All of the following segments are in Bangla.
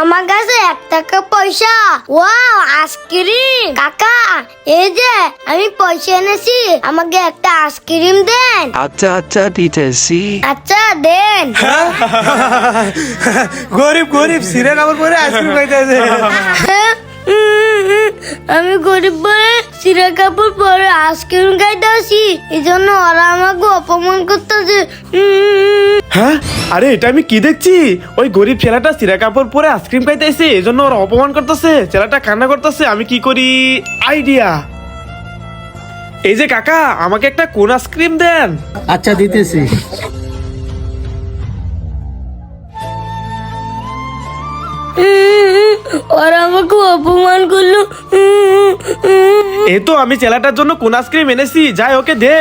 আমার কাছে এক টাকা পয়সা ওয়াও আইসক্রিম কাকা এই যে আমি পয়সা এনেছি আমাকে একটা আইসক্রিম দেন আচ্ছা আচ্ছা দিতেছি আচ্ছা দেন গরিব গরিব সিরে কাপড় পরে আইসক্রিম খাইতেছে হ্যাঁ? আমি গরিব বলে সিরা কাপড় পরে আইসক্রিম খাইতে আসি। এই জন্য ওরা আমাকে অপমান করতেছে। হ্যাঁ? আরে এটা আমি কি দেখছি? ওই গরিব ছেলেটা সিরা কাপড় পরে আইসক্রিম খাইতেছে এই জন্য ওরা অপমান করতেছে। ছেলেটা কান্না করতেছে আমি কি করি? আইডিয়া। এই যে কাকা আমাকে একটা কোন আইসক্রিম দেন। আচ্ছা দিতেছি। ওরা আমাকে অপমান করল। উম, তো আমি ছেলেটার জন্য কোন আইসক্রিম এনেছি যাই ওকে দে।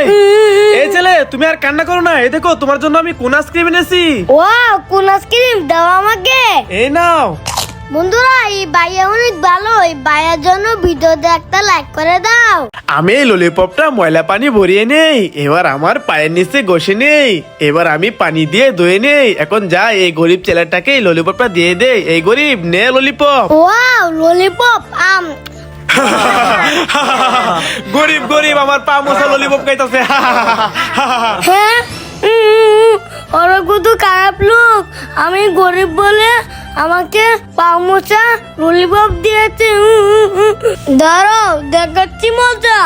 এই ছেলে তুমি আর কান্না করো না এই দেখো তোমার জন্য আমি কোন আইসক্রিম এনেছি। ও কোন আইসক্রিম দাও আমাকে। এই নাও। বন্ধুরা এই বাইয়া অনেক ভালো। এই বাইয়ার জন্য ভিডিওতে একটা লাইক করে দাও। আমি এই ললিপপটা ময়লা পানি ভরিয়ে নেই এবার আমার পায়ের নিচে ঘষে নেই এবার আমি পানি দিয়ে ধুয়ে নেই। এখন যা এই গরিব ছেলেটাকে এই ললিপপটা দিয়ে দে। এই গরিব নে ললিপপ ওয়াও ললিপপ আম। গরিব গরিব আমার পা মোছা ললিপপ খাইতাছে। হ্যাঁ? ওরা কত খারাপ লোক। আমি গরিব বলে আমাকে পামোচা ললিপপ দিয়েছে। দাঁড়াও, দেখাচ্ছি মজা।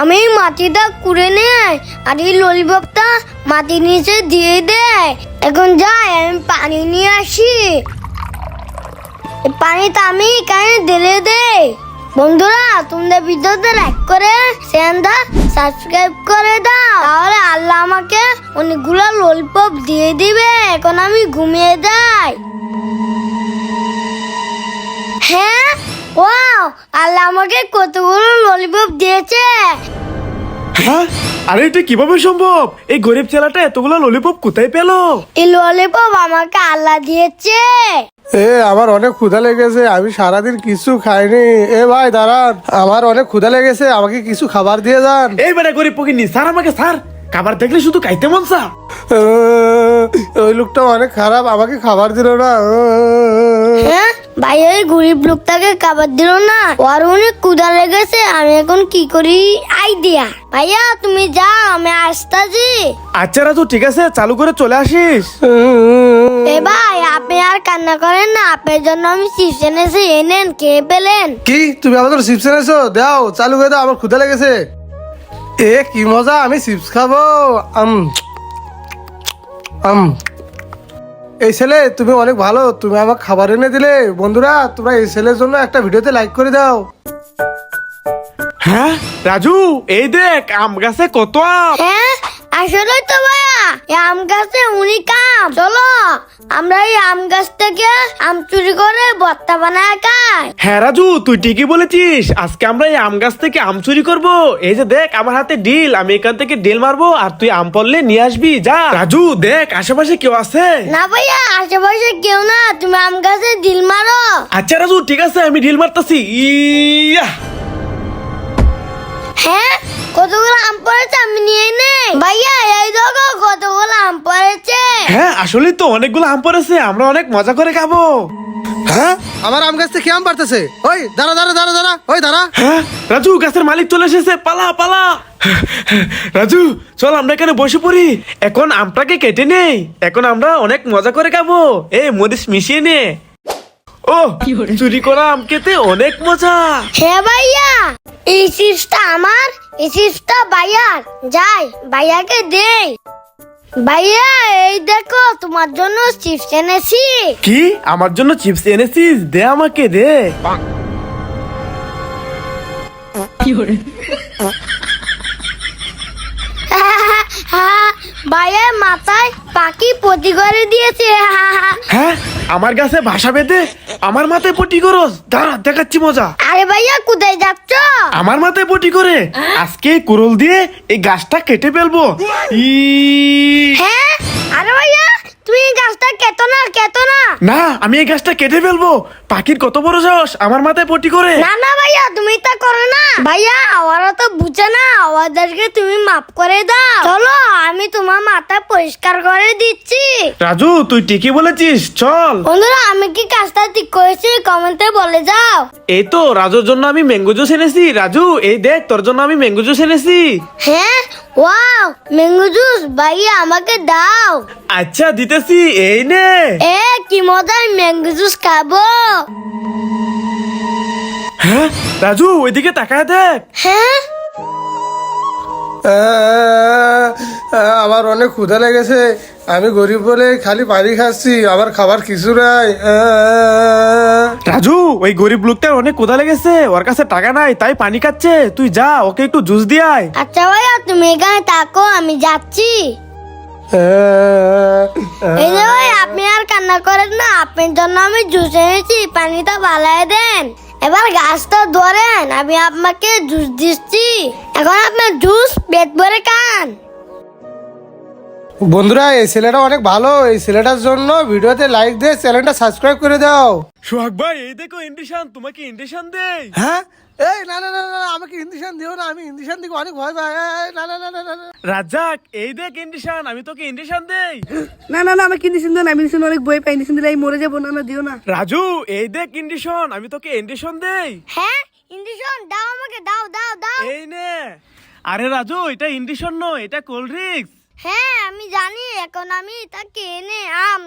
আমি মাটিটা কুড়ে নেয় আর এই ললিপপটা মাটির নিচে দিয়ে দেয়। এখন যাই, আমি পানি নিয়ে আসি। পানিটা আমি এখানে ঢেলে দেই। বন্ধুরা তোমাদের ভিডিওতে লাইক করে চ্যানেলটা সাবস্ক্রাইব করে দাও। তাহলে আল্লাহ আমাকে অনেকগুলো ললিপপ দিয়ে দিবে। এখন আমি ঘুমিয়ে যাই। হ্যাঁ? ওয়াও আল্লাহ আমাকে কতগুলো ললিপপ দিয়েছে। হ্যাঁ? আরে এটা কীভাবে সম্ভব? এই গরিব ছেলেটা এতগুলো ললিপপ কোথায় পেল? এই ললিপপ আমাকে আল্লাহ দিয়েছে। এ আমার অনেক ক্ষুধা লেগেছে আমি সারাদিন কিছু খাইনি। এ ভাই দাঁড়ান। আমার অনেক ক্ষুধা লেগেছে আমাকে কিছু খাবার দিয়ে যান। এই বেটা গরিব পকিনি স্যার আমাকে স্যার। খাবার দেখলে শুধু খাইতে মন স্যার আহ, ওই লোকটা অনেক খারাপ আমাকে খাবার দিল না। হ্যাঁ ভাই ওই গরিব লোকটাকে খাবার দিল না। ওর অনেক ক্ষুধা লেগেছে আমি এখন কি করি? আইডিয়া। ভাইয়া তুমি যাও আমি আসতাছি। আচ্ছা রাজু ঠিক আছে চালু করে চলে আসিস। এ ভাই আপনি আর কান্না করেন না আপনার জন্য আমি চিপস এনেছি এনেন খেয়ে পেলেন কি তুমি আমাদের চিপস এনেছো? দাও চালু করে দাও আমার ক্ষুধা লেগেছে। এ কি মজা আমি চিপস খাব। আম আম। এই ছেলে তুমি অনেক ভালো। তুমি আমাকে খাবার এনে দিলে। বন্ধুরা তোমরা এই ছেলের জন্য একটা ভিডিওতে লাইক করে দাও। হ্যাঁ? রাজু এই দেখ আম গাছে কত আম। হ্যাঁ? আসলে তো ভাইয়া এই আম গাছে উনি কাম। চলো আমরা এই আম গাছ থেকে আম চুরি করে বত্তা বানায় খাই। হ্যাঁ রাজু তুই ঠিকই বলেছিস। আজকে আমরা এই আম গাছ থেকে আম চুরি করব। এই যে দেখ আমার হাতে ডিল। আমি এখান থেকে ডিল মারবো আর তুই আম পড়লে নিয়ে আসবি। যা। রাজু দেখ আশেপাশে কেউ আছে? না ভাইয়া আশেপাশে কেউ না। তুমি আম গাছে দিল মারো। আচ্ছা রাজু ঠিক আছে আমি ডিল মারতাছি। ইয়া। হ্যাঁ কতগুলো আম পড়েছে আমি নিয়ে নেই। ভাইয়া এই দেখো কতগুলো আম পড়েছে। হ্যাঁ আসলে তো অনেকগুলো আম পড়েছে আমরা অনেক মজা করে খাব। হ্যাঁ? আমার আম গাছ থেকে আম পারতেছে ওই দাঁড়া দাঁড়া দাঁড়া দাঁড়া ওই দাঁড়া। হ্যাঁ? রাজু গাছের মালিক চলে এসেছে পালা পালা। রাজু চল আমরা এখানে বসে পড়ি। এখন আমটাকে কেটে নেই এখন আমরা অনেক মজা করে খাব। এই মরিচ মিশিয়ে নে। ও চুরি করা আম খেতে অনেক মজা। হ্যাঁ ভাইয়া। এই চিপসটা আমার এই চিপসটা ভাইয়ার। যাই ভাইয়াকে দেই। ভাইয়া এই দেখো তোমার জন্য চিপস এনেছি। কি? আমার জন্য চিপস এনেছিস? দে আমাকে দে। ভাইয়ার মাথায় পাখি পটি করে দিয়েছে হ্যাঁ? আমার গাছে ভাষা বেঁধে আমার মাথায় পটি করস দাঁড়া দেখাচ্ছি মজা। আরে ভাইয়া কোথায় যাচ্ছ? আমার মাথায় পটি করে। আজকে কুরল দিয়ে এই গাছটা কেটে ফেলব। হ্যাঁ? আরে ভাইয়া তুমি এই গাছটা কেতো না কেতো না। না আমি এই গাছটা কেটে ফেলব। পাখির কত বড় সাহস আমার মাথায় পটি করে। না না ভাইয়া তুমি তা করো না। ভাইয়া ওরা তো বুঝে না ওদেরকে তুমি মাফ করে দাও। চলো আমি তোমার মাথা পরিষ্কার করে দিচ্ছি। রাজু তুই ঠিকই বলেছিস চল। বন্ধুরা আমি কি কাজটা ঠিক করেছি? কমেন্টে বলে যাও। এই তো রাজুর জন্য আমি ম্যাঙ্গো জুস এনেছি। রাজু এই দেখ তোর জন্য আমি ম্যাঙ্গো জুস এনেছি। হ্যাঁ? ওয়াও ম্যাঙ্গো জুস ভাইয়া আমাকে দাও। আচ্ছা দিতেছি এই নে। এ কি মজার ম্যাঙ্গো জুস খাব। হ্যাঁ রাজু ওইদিকে তাকায় দেখ। হ্যাঁ? আমার অনেক ক্ষুধা লেগেছে। আমি গরিব বলে খালি পানি খাচ্ছি আমার খাবার কিছু নাই। রাজু ওই গরিব লোকটার অনেক কোদা লেগেছে ওর কাছে টাকা নাই তাই পানি খাচ্ছে। তুই যা ওকে একটু জুস দিয়ে আয়। আচ্ছা ভাইয়া তুমি এখানে থাকো আমি যাচ্ছি। এই যে ভাই আপনি আর কান্না করেন না আপনার জন্য আমি জুস এনেছি পানিটা বালাই দেন। এবার গাছটা ধরেন আমি আপনাকে জুস দিচ্ছি। এখন আপনার জুস পেট ভরে খান। বন্ধুরা এই ছেলেটা অনেক ভালো। এই ছেলেটার জন্য ভিডিওতে লাইক দিয়ে চ্যানেলটা সাবস্ক্রাইব করে দাও। সোহাগ ভাই এই দেখো ইন্ডিশন তোমাকে ইন্ডিশন দেই। হ্যাঁ? এই না না না না, না আমাকে ইন্ডিশন দিও না আমি ইন্ডিশন দিকে অনেক ভয় পাই না না না না না, না রাজ্জাক এই দেখ ইন্ডিশন আমি তোকে ইন্ডিশন দেই না না না আমি কিনেছেন দেন আমি নিছেন অনেক বই পাই নিছেন দিলে আমি মরে যাব না না দিও না রাজু এই দেখ ইন্ডিশন আমি তোকে ইন্ডিশন দেই হ্যাঁ ইন্ডিশন দাও আমাকে দাও দাও দাও এই নে আরে রাজু এটা ইন্ডিশন নয় এটা কোল্ড ড্রিঙ্কস হ্যাঁ আমি জানি এখন আমি তা কেনে আম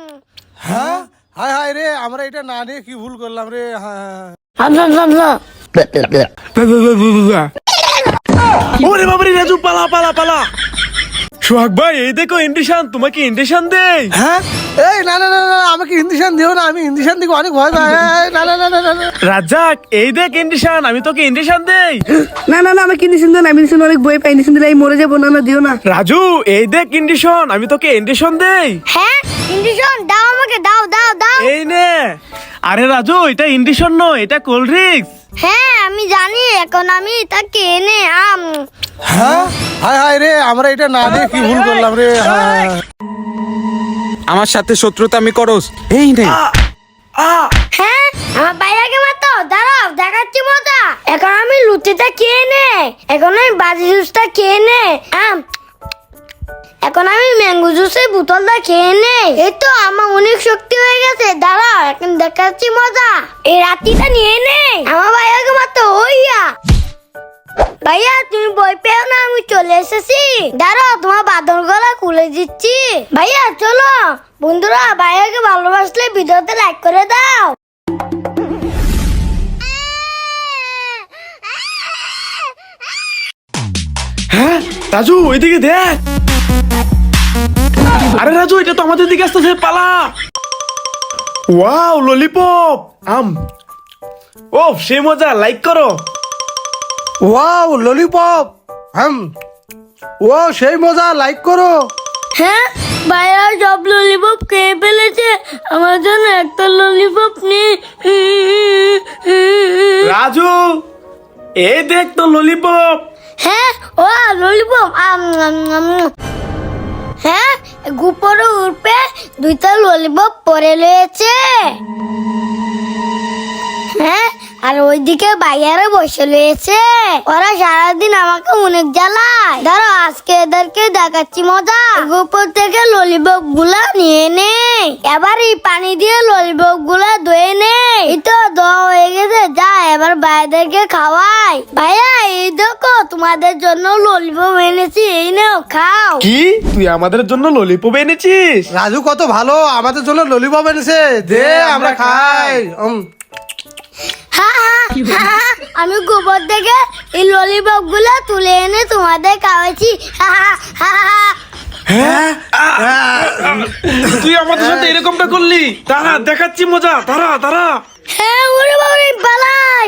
হ্যাঁ হায় হায় রে আমরা এটা না নিয়ে কি ভুল করলাম রে হ্যাঁ ওরে বাবারে রাজু পালা পালা পালা সোহাগ ভাই এই দেখো ইন্ডিশন তোমাকে ইন্ডিশন দেই হ্যাঁ এই না না না না আমাকে ইন্ডিশন দিও না আমি ইন্ডিশন দিকে অনেক ভয় পাই না না না না না, না রাজ্জাক এই দেখ ইন্ডিশন আমি তোকে ইন্ডিশন দেই না না না আমি কিনেছেন দেন আমি নিছেন অনেক বই পাই নিছেন দিলে আমি মরে যাব না না দিও না রাজু এই দেখ ইন্ডিশন আমি তোকে ইন্ডিশন দেই হ্যাঁ ইন্ডিশন দাও আমাকে দাও দাও দাও এই নে আরে রাজু এটা ইন্ডিশন নয় এটা কোল্ড ড্রিঙ্কস হ্যাঁ আমি জানি এখন আমি তা কেনে আম। হ্যাঁ? হায় হায় রে আমরা এটা না কি ভুল করলাম রে? হ্যাঁ আমার সাথে শত্রুতামি করস। এই নে। হ্যাঁ আমার বাইরাকে মাতো দাঁড়াও দেখাচ্ছি মজা। এখন আমি লুচিটা খেয়ে নে। এখন আমি বাজি জুসটা খেয়ে নে। আম। এখন আমি ম্যাঙ্গো জুসের বোতলটা খেয়ে নে এই তো আমার অনেক শক্তি হয়ে গেছে। দাঁড়াও এখন দেখাচ্ছি মজা। এই রাত্রিটা নিয়ে নে। আমার ভাইয়াকে মাতো হইয়া ভাইয়া তুমি বই পেও না আমি চলে এসেছি। দাঁড়াও তোমার বাদর গলা খুলে দিচ্ছি। ভাইয়া চলো। বন্ধুরা ভাইয়াকে ভালোবাসলে ভিডিওতে লাইক করে দাও। হ্যাঁ রাজু ওইদিকে দেখ। আরে রাজু এটা তো আমাদের দিকে আসতেছে পালা। ওয়াও ললিপপ আম। ও সে মজা লাইক করো। ওয়াও ললিপপ হাম ও সেই মজা লাইক করো। হ্যাঁ ভাইয়া সব ললিপপ খেয়ে ফেলেছে। আমার জন্য একটা ললিপপ নেই। রাজু এই দেখ তো ললিপপ হ্যাঁ ও ললিপপ আম আম, আম। হ্যাঁ গুপরে উঠবে দুইটা ললিপপ পরে রয়েছে হ্যাঁ আর ওইদিকে বাইয়ারে বসে রয়েছে। ওরা সারাদিন আমাকে অনেক জ্বালায়। ধরো আজকে এদেরকে দেখাচ্ছি মজা। উপর থেকে ললিপপগুলা নিয়ে নে। এবার এই পানি দিয়ে ললিপপগুলা ধুয়ে নে। এই তো ধোয়া হয়ে গেছে যা এবার বাইরেদেরকে খাওয়াই। ভাইয়া এই দেখো তোমাদের জন্য ললিপপ এনেছি এই নাও খাও। কি? তুই আমাদের জন্য ললিপপ এনেছিস? রাজু কত ভালো আমাদের জন্য ললিপপ এনেছে। দে আমরা খাই। আমি গোবর থেকে এই ললিপপগুলো তুলে এনে তোমাদের খাওয়াচ্ছি। হা, হা, হা, হা। তুই আমাদের সাথে এরকমটা করলি? তারা দেখাচ্ছি মজা। তারা তারা হ্যাঁ ওরে বাবা পালাই।